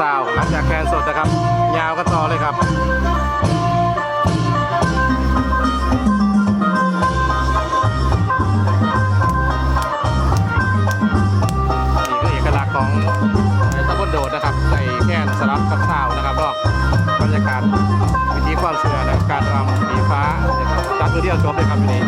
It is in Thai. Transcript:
ซาวหลังจากแคนสดนะครับ ยาวกันต่อเลยครับนี่คือเอกลักษณ์ของตำบลโดดนะครับใส่แค่นสลับกับซาวด์นะครับก็บรรยากาศวิธีความเชื่อนะการรำสีฟ้าจัดมือเดียวจบเลยครับทีนี้